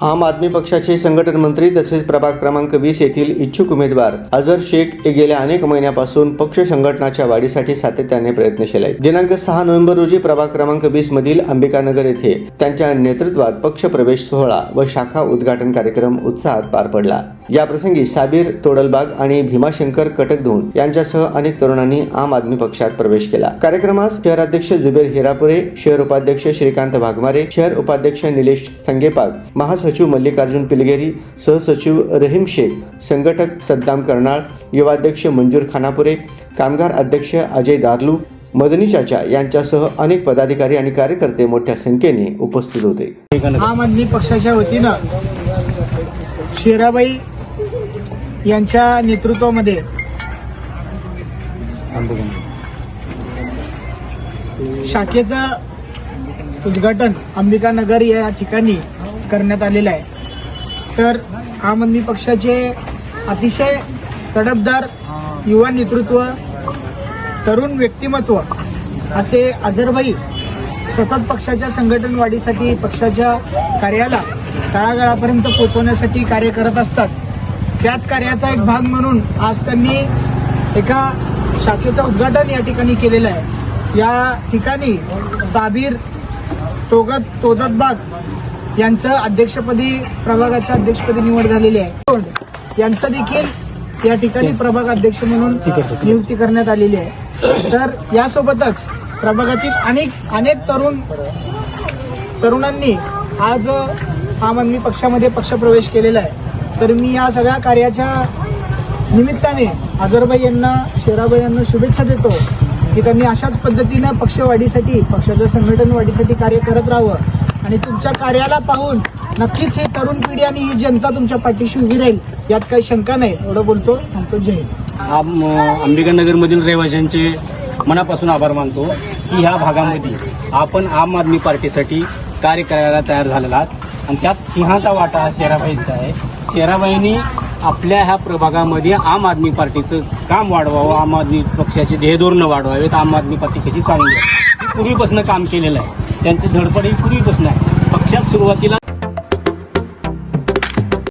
आम आदमी पक्षाचे संघटन मंत्री तसेच प्रभाग क्रमांक वीस येथील इच्छुक उमेदवार अझर शेख हे गेल्या अनेक महिन्यापासून पक्ष संघटनाच्या वाढीसाठी सातत्याने प्रयत्नशील आहेत. दिनांक सहा नोव्हेंबर रोजी प्रभाग क्रमांक वीस मधील अंबिकानगर येथे त्यांच्या नेतृत्वात पक्ष प्रवेश सोहळा व शाखा उद्घाटन कार्यक्रम उत्साहात पार पडला. याप्रसंगी साबीर तोडलबाग आणि भीमाशंकर कटकधोण यांच्यासह अनेक तरुणांनी आम आदमी पक्षात प्रवेश केला. कार्यक्रमास शहराध्यक्ष जुबेर हिरापुरे शहर उपाध्यक्ष श्रीकांत भागमारे शहर उपाध्यक्ष निलेश संगेपाग महासचिव मल्लिकार्जुन पिलगेरी सहसचिव रहीम शेख संघटक सद्दाम कर्नाळ युवाध्यक्ष मंजूर खानापुरे कामगार अध्यक्ष अजय दारलू मदनी चाचा यांच्यासह अनेक पदाधिकारी आणि कार्यकर्ते मोठ्या संख्येने उपस्थित होते. आम आदमी पक्षाच्या वतीनं शेराबाई यांच्या नेतृत्वामध्ये? शाखेचं उद्घाटन अंबिकानगर या ठिकाणी करण्यात आलेलं आहे. तर आम आदमी पक्षाचे अतिशय तडफदार युवा नेतृत्व तरुण व्यक्तिमत्व असे अझरभाई सतत पक्षाच्या संघटन वाढीसाठी पक्षाच्या कार्याला तळागाळापर्यंत पोहोचवण्यासाठी कार्य करत असतात. त्याच कार्याचा एक भाग म्हणून आज त्यांनी एका शाखेचं उद्घाटन या ठिकाणी केलेलं आहे. या ठिकाणी साबीर तोगत तोदतबाग यांचं अध्यक्षपदी प्रभागाच्या अध्यक्षपदी निवड झालेली आहे. यांचं देखील या ठिकाणी प्रभाग अध्यक्ष म्हणून नियुक्ती करण्यात आलेली आहे. तर यासोबतच प्रभागातील अनेक अनेक तरुण तरुणांनी आज आम आदमी पक्षामध्ये पक्षप्रवेश केलेला आहे. तर मी या सगळ्या कार्याच्या निमित्ताने अझरबाई यांना शेराबाई यांना शुभेच्छा देतो की त्यांनी अशाच पद्धतीनं पक्षवाढीसाठी पक्षाच्या संघटन वाढीसाठी कार्य करत राहावं. आणि तुमच्या कार्याला पाहून नक्कीच हे तरुण पिढी आणि ही जनता तुमच्या पाठीशी उभी राहील. यात काही शंका नाही. एवढं बोलतो. सांगतो. जय हिंद. अंबिकानगरमधील रहिवाशांचे मनापासून आभार मानतो की ह्या भागामध्ये आपण आम आदमी पार्टीसाठी कार्य करायला तयार झालेला आहात. आणि त्यात सिंहाचा वाटा हा शेराबाईंचा आहे. शेराबाईंनी आपल्या ह्या प्रभागामध्ये आम आदमी पार्टीचं काम वाढवावं आम आदमी पक्षाचे ध्येयधोरणं वाढवावेत आम आदमी पार्टी कशी चांगली आहे? पूर्वीपासून काम केलेलं आहे. त्यांचं धडपड ही पूर्वीपासून आहे. पक्षात सुरुवातीला